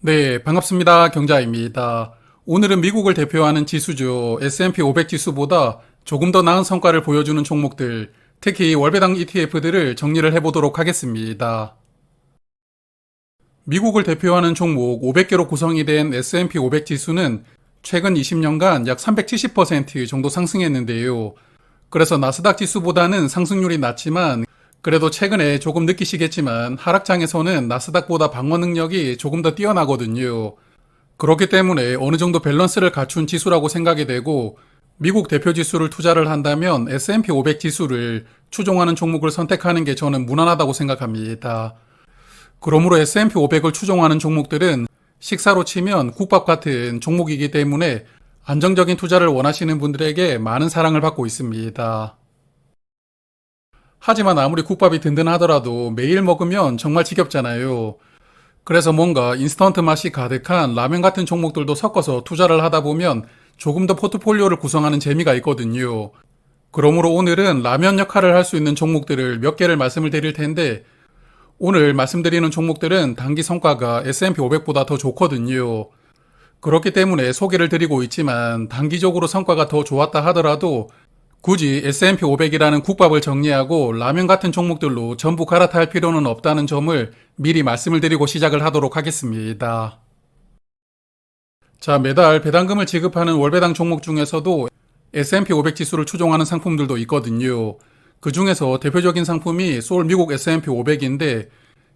네, 반갑습니다. 경자입니다. 오늘은 미국을 대표하는 지수죠. S&P 500 지수보다 조금 더 나은 성과를 보여주는 종목들, 특히 월배당 ETF들을 정리를 해보도록 하겠습니다. 미국을 대표하는 종목 500개로 구성이 된 S&P 500 지수는 최근 20년간 약 370% 정도 상승했는데요. 그래서 나스닥 지수보다는 상승률이 낮지만 그래도 최근에 조금 느끼시겠지만 하락장에서는 나스닥보다 방어 능력이 조금 더 뛰어나거든요. 그렇기 때문에 어느 정도 밸런스를 갖춘 지수라고 생각이 되고 미국 대표 지수를 투자를 한다면 S&P 500 지수를 추종하는 종목을 선택하는 게 저는 무난하다고 생각합니다. 그러므로 S&P 500을 추종하는 종목들은 식사로 치면 국밥 같은 종목이기 때문에 안정적인 투자를 원하시는 분들에게 많은 사랑을 받고 있습니다. 하지만 아무리 국밥이 든든하더라도 매일 먹으면 정말 지겹잖아요. 그래서 뭔가 인스턴트 맛이 가득한 라면 같은 종목들도 섞어서 투자를 하다 보면 조금 더 포트폴리오를 구성하는 재미가 있거든요. 그러므로 오늘은 라면 역할을 할 수 있는 종목들을 몇 개를 말씀을 드릴 텐데 오늘 말씀드리는 종목들은 단기 성과가 S&P 500보다 더 좋거든요. 그렇기 때문에 소개를 드리고 있지만 단기적으로 성과가 더 좋았다 하더라도 굳이 S&P 500이라는 국밥을 정리하고 라면 같은 종목들로 전부 갈아탈 필요는 없다는 점을 미리 말씀을 드리고 시작을 하도록 하겠습니다. 자, 매달 배당금을 지급하는 월배당 종목 중에서도 S&P 500 지수를 추종하는 상품들도 있거든요. 그 중에서 대표적인 상품이 소울 미국 S&P 500인데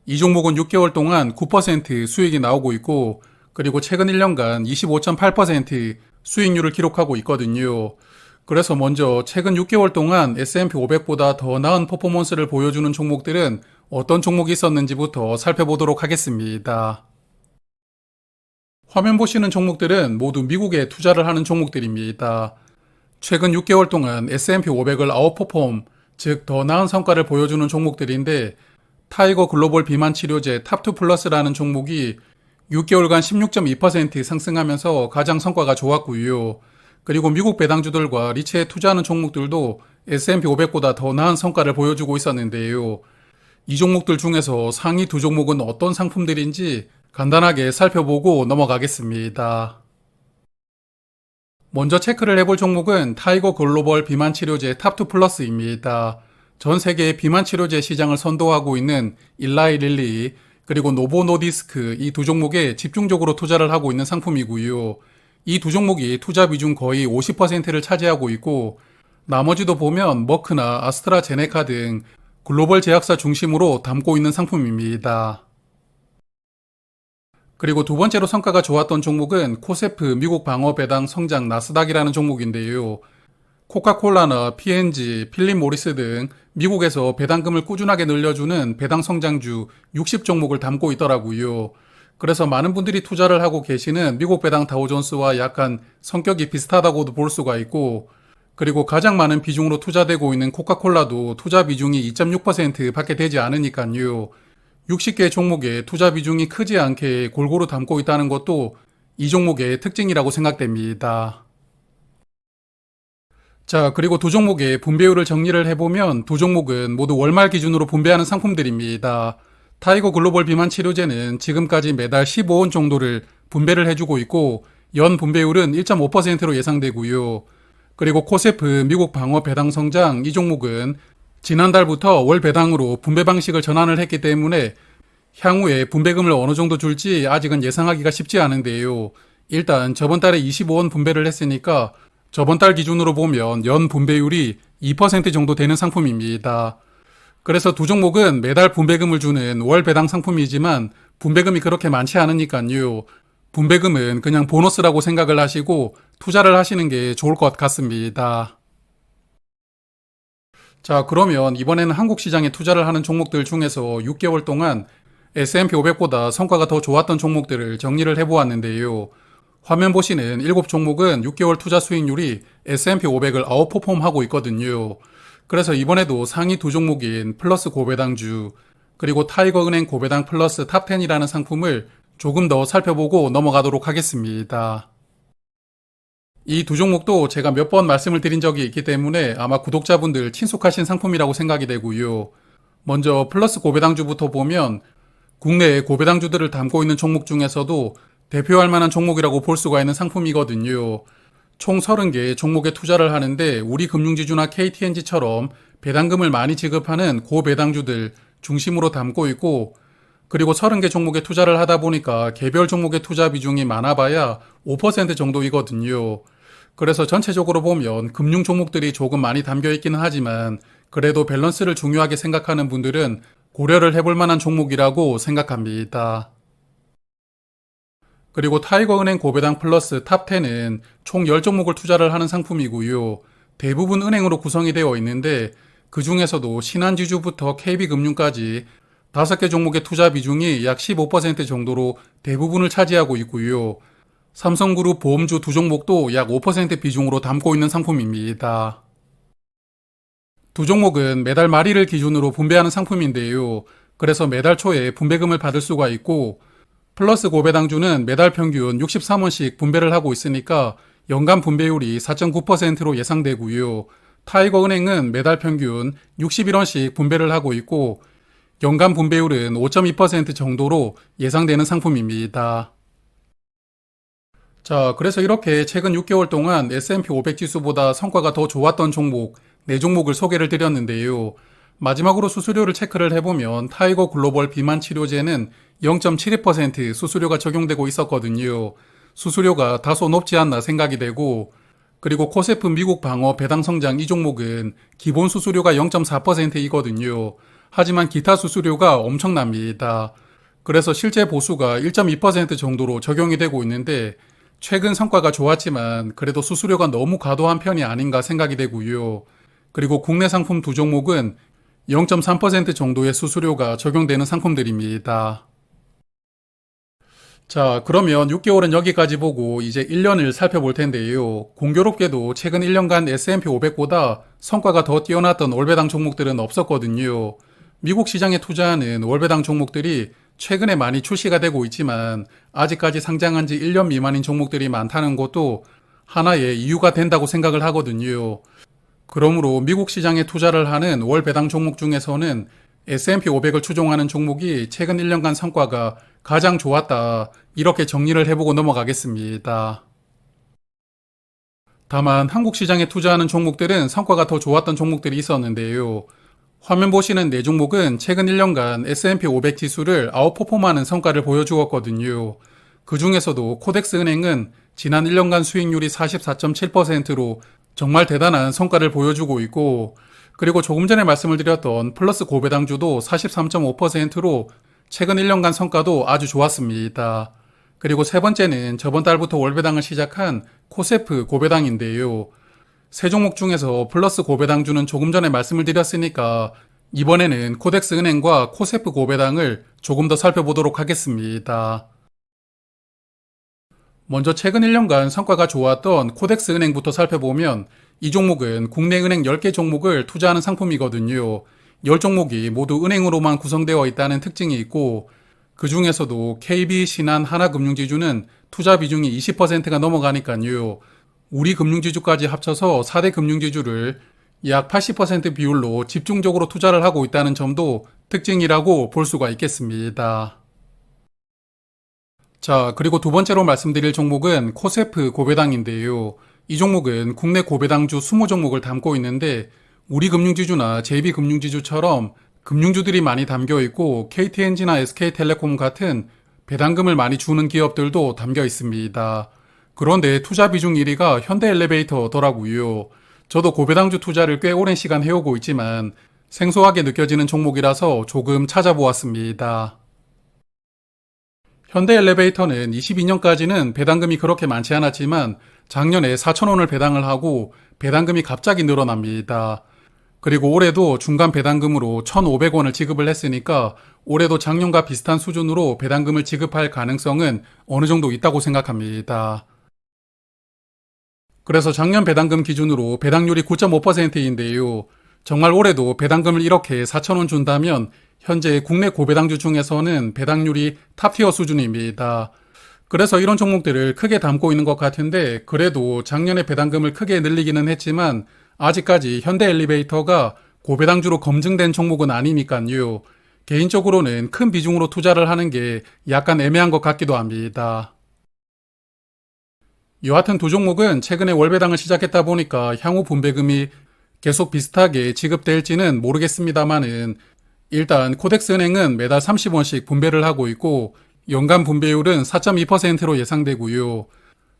이 종목은 6개월 동안 9% 수익이 나오고 있고 그리고 최근 1년간 25.8% 수익률을 기록하고 있거든요. 그래서 먼저 최근 6개월 동안 S&P 500보다 더 나은 퍼포먼스를 보여주는 종목들은 어떤 종목이 있었는지부터 살펴보도록 하겠습니다. 화면 보시는 종목들은 모두 미국에 투자를 하는 종목들입니다. 최근 6개월 동안 S&P 500을 아웃퍼폼, 즉 더 나은 성과를 보여주는 종목들인데 타이거 글로벌 비만 치료제 탑2 플러스라는 종목이 6개월간 16.2% 상승하면서 가장 성과가 좋았고요. 그리고 미국 배당주들과 리츠에 투자하는 종목들도 S&P 500보다 더 나은 성과를 보여주고 있었는데요. 이 종목들 중에서 상위 두 종목은 어떤 상품들인지 간단하게 살펴보고 넘어가겠습니다. 먼저 체크를 해볼 종목은 타이거 글로벌 비만 치료제 탑2 플러스입니다. 전 세계의 비만 치료제 시장을 선도하고 있는 일라이 릴리 그리고 노보 노디스크 이 두 종목에 집중적으로 투자를 하고 있는 상품이고요. 이 두 종목이 투자 비중 거의 50%를 차지하고 있고 나머지도 보면 머크나 아스트라제네카 등 글로벌 제약사 중심으로 담고 있는 상품입니다. 그리고 두 번째로 성과가 좋았던 종목은 코세프 미국 방어 배당 성장 나스닥이라는 종목인데요. 코카콜라나 P&G, 필립 모리스 등 미국에서 배당금을 꾸준하게 늘려주는 배당 성장주 60 종목을 담고 있더라고요. 그래서 많은 분들이 투자를 하고 계시는 미국 배당 다우존스와 약간 성격이 비슷하다고도 볼 수가 있고 그리고 가장 많은 비중으로 투자되고 있는 코카콜라도 투자 비중이 2.6% 밖에 되지 않으니까요. 60개 종목에 투자 비중이 크지 않게 골고루 담고 있다는 것도 이 종목의 특징이라고 생각됩니다. 자, 그리고 두 종목의 분배율을 정리를 해보면 두 종목은 모두 월말 기준으로 분배하는 상품들입니다. 타이거 글로벌 비만 치료제는 지금까지 매달 15원 정도를 분배를 해주고 있고 연 분배율은 1.5%로 예상되고요. 그리고 코세프 미국 방어 배당 성장 이 종목은 지난달부터 월 배당으로 분배 방식을 전환을 했기 때문에 향후에 분배금을 어느 정도 줄지 아직은 예상하기가 쉽지 않은데요. 일단 저번 달에 25원 분배를 했으니까 저번 달 기준으로 보면 연 분배율이 2% 정도 되는 상품입니다. 그래서 두 종목은 매달 분배금을 주는 월 배당 상품이지만 분배금이 그렇게 많지 않으니까요. 분배금은 그냥 보너스라고 생각을 하시고 투자를 하시는 게 좋을 것 같습니다. 자, 그러면 이번에는 한국 시장에 투자를 하는 종목들 중에서 6개월 동안 S&P 500보다 성과가 더 좋았던 종목들을 정리를 해보았는데요. 화면 보시는 7종목은 6개월 투자 수익률이 S&P 500을 아웃퍼폼하고 있거든요. 그래서 이번에도 상위 두 종목인 플러스 고배당주 그리고 타이거은행 고배당 플러스 탑10이라는 상품을 조금 더 살펴보고 넘어가도록 하겠습니다. 이 두 종목도 제가 몇 번 말씀을 드린 적이 있기 때문에 아마 구독자분들 친숙하신 상품이라고 생각이 되고요. 먼저 플러스 고배당주부터 보면 국내의 고배당주들을 담고 있는 종목 중에서도 대표할 만한 종목이라고 볼 수가 있는 상품이거든요. 총 30개 종목에 투자를 하는데 우리 금융지주나 KTNG처럼 배당금을 많이 지급하는 고배당주들 중심으로 담고 있고 그리고 30개 종목에 투자를 하다 보니까 개별 종목의 투자 비중이 많아봐야 5% 정도이거든요. 그래서 전체적으로 보면 금융 종목들이 조금 많이 담겨 있기는 하지만 그래도 밸런스를 중요하게 생각하는 분들은 고려를 해볼 만한 종목이라고 생각합니다. 그리고 타이거은행 고배당 플러스 탑10은 총 10종목을 투자를 하는 상품이고요. 대부분 은행으로 구성이 되어 있는데 그 중에서도 신한지주부터 KB금융까지 5개 종목의 투자 비중이 약 15% 정도로 대부분을 차지하고 있고요. 삼성그룹 보험주 두 종목도 약 5% 비중으로 담고 있는 상품입니다. 두 종목은 매달 말일을 기준으로 분배하는 상품인데요. 그래서 매달 초에 분배금을 받을 수가 있고 플러스 고배당주는 매달 평균 63원씩 분배를 하고 있으니까 연간 분배율이 4.9%로 예상되고요. 타이거 은행은 매달 평균 61원씩 분배를 하고 있고 연간 분배율은 5.2% 정도로 예상되는 상품입니다. 자, 그래서 이렇게 최근 6개월 동안 S&P 500 지수보다 성과가 더 좋았던 종목 4종목을 소개를 드렸는데요. 마지막으로 수수료를 체크를 해보면 타이거 글로벌 비만 치료제는 0.72% 수수료가 적용되고 있었거든요. 수수료가 다소 높지 않나 생각이 되고 그리고 코세프 미국 방어 배당 성장 이 종목은 기본 수수료가 0.4%이거든요. 하지만 기타 수수료가 엄청납니다. 그래서 실제 보수가 1.2% 정도로 적용이 되고 있는데 최근 성과가 좋았지만 그래도 수수료가 너무 과도한 편이 아닌가 생각이 되고요. 그리고 국내 상품 두 종목은 0.3% 정도의 수수료가 적용되는 상품들입니다. 자, 그러면 6개월은 여기까지 보고 이제 1년을 살펴볼 텐데요. 공교롭게도 최근 1년간 S&P 500보다 성과가 더 뛰어났던 월배당 종목들은 없었거든요. 미국 시장에 투자하는 월배당 종목들이 최근에 많이 출시가 되고 있지만 아직까지 상장한 지 1년 미만인 종목들이 많다는 것도 하나의 이유가 된다고 생각을 하거든요. 그러므로 미국 시장에 투자를 하는 월 배당 종목 중에서는 S&P 500을 추종하는 종목이 최근 1년간 성과가 가장 좋았다. 이렇게 정리를 해보고 넘어가겠습니다. 다만 한국 시장에 투자하는 종목들은 성과가 더 좋았던 종목들이 있었는데요. 화면 보시는 네 종목은 최근 1년간 S&P 500 지수를 아웃퍼폼하는 성과를 보여주었거든요. 그 중에서도 코덱스 은행은 지난 1년간 수익률이 44.7%로 정말 대단한 성과를 보여주고 있고 그리고 조금 전에 말씀을 드렸던 플러스 고배당주도 43.5%로 최근 1년간 성과도 아주 좋았습니다. 그리고 세 번째는 저번 달부터 월배당을 시작한 코세프 고배당인데요. 세 종목 중에서 플러스 고배당주는 조금 전에 말씀을 드렸으니까 이번에는 코덱스 은행과 코세프 고배당을 조금 더 살펴보도록 하겠습니다. 먼저 최근 1년간 성과가 좋았던 코덱스 은행부터 살펴보면 이 종목은 국내 은행 10개 종목을 투자하는 상품이거든요. 10종목이 모두 은행으로만 구성되어 있다는 특징이 있고 그 중에서도 KB, 신한, 하나금융지주는 투자 비중이 20%가 넘어가니까요. 우리 금융지주까지 합쳐서 4대 금융지주를 약 80% 비율로 집중적으로 투자를 하고 있다는 점도 특징이라고 볼 수가 있겠습니다. 자, 그리고 두 번째로 말씀드릴 종목은 코세프 고배당인데요. 이 종목은 국내 고배당주 20종목을 담고 있는데 우리 금융지주나 JB금융지주처럼 금융주들이 많이 담겨 있고 KTNG나 SK텔레콤 같은 배당금을 많이 주는 기업들도 담겨 있습니다. 그런데 투자 비중 1위가 현대엘리베이터더라고요. 저도 고배당주 투자를 꽤 오랜 시간 해오고 있지만 생소하게 느껴지는 종목이라서 조금 찾아보았습니다. 현대 엘리베이터는 22년까지는 배당금이 그렇게 많지 않았지만 작년에 4천원을 배당을 하고 배당금이 갑자기 늘어납니다. 그리고 올해도 중간 배당금으로 1,500원을 지급을 했으니까 올해도 작년과 비슷한 수준으로 배당금을 지급할 가능성은 어느 정도 있다고 생각합니다. 그래서 작년 배당금 기준으로 배당률이 9.5%인데요. 정말 올해도 배당금을 이렇게 4천원 준다면 현재 국내 고배당주 중에서는 배당률이 탑티어 수준입니다. 그래서 이런 종목들을 크게 담고 있는 것 같은데 그래도 작년에 배당금을 크게 늘리기는 했지만 아직까지 현대 엘리베이터가 고배당주로 검증된 종목은 아니니까요. 개인적으로는 큰 비중으로 투자를 하는 게 약간 애매한 것 같기도 합니다. 여하튼 두 종목은 최근에 월배당을 시작했다 보니까 향후 분배금이 계속 비슷하게 지급될지는 모르겠습니다만은 일단 코덱스 은행은 매달 30원씩 분배를 하고 있고 연간 분배율은 4.2%로 예상되고요.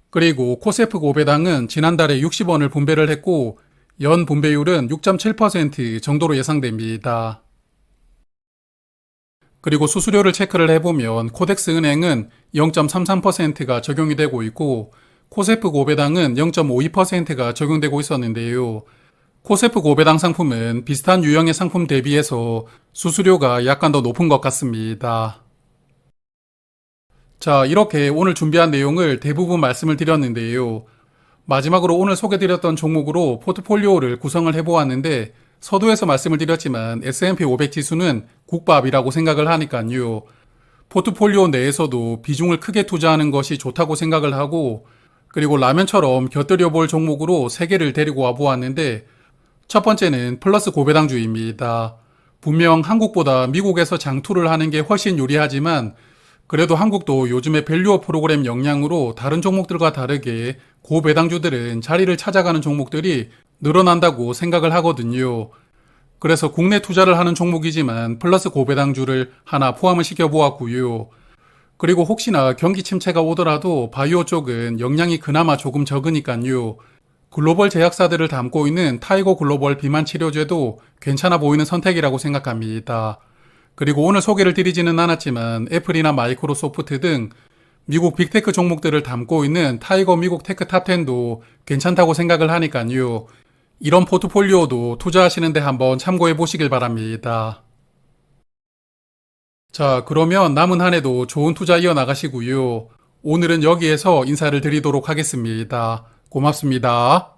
그리고 코세프 고배당은 지난달에 60원을 분배를 했고 연 분배율은 6.7% 정도로 예상됩니다. 그리고 수수료를 체크를 해보면 코덱스 은행은 0.33%가 적용이 되고 있고 코세프 고배당은 0.52%가 적용되고 있었는데요. 코세프 고배당 상품은 비슷한 유형의 상품 대비해서 수수료가 약간 더 높은 것 같습니다. 자, 이렇게 오늘 준비한 내용을 대부분 말씀을 드렸는데요. 마지막으로 오늘 소개드렸던 종목으로 포트폴리오를 구성을 해보았는데 서두에서 말씀을 드렸지만 S&P 500 지수는 국밥이라고 생각을 하니까요. 포트폴리오 내에서도 비중을 크게 투자하는 것이 좋다고 생각을 하고 그리고 라면처럼 곁들여 볼 종목으로 세 개를 데리고 와 보았는데 첫 번째는 플러스 고배당주입니다. 분명 한국보다 미국에서 장투를 하는 게 훨씬 유리하지만 그래도 한국도 요즘에 밸류어 프로그램 역량으로 다른 종목들과 다르게 고배당주들은 자리를 찾아가는 종목들이 늘어난다고 생각을 하거든요. 그래서 국내 투자를 하는 종목이지만 플러스 고배당주를 하나 포함을 시켜보았고요. 그리고 혹시나 경기 침체가 오더라도 바이오 쪽은 역량이 그나마 조금 적으니까요. 글로벌 제약사들을 담고 있는 타이거 글로벌 비만 치료제도 괜찮아 보이는 선택이라고 생각합니다. 그리고 오늘 소개를 드리지는 않았지만 애플이나 마이크로소프트 등 미국 빅테크 종목들을 담고 있는 타이거 미국 테크 탑10도 괜찮다고 생각을 하니까요. 이런 포트폴리오도 투자하시는데 한번 참고해 보시길 바랍니다. 자, 그러면 남은 한 해도 좋은 투자 이어나가시고요. 오늘은 여기에서 인사를 드리도록 하겠습니다. 고맙습니다.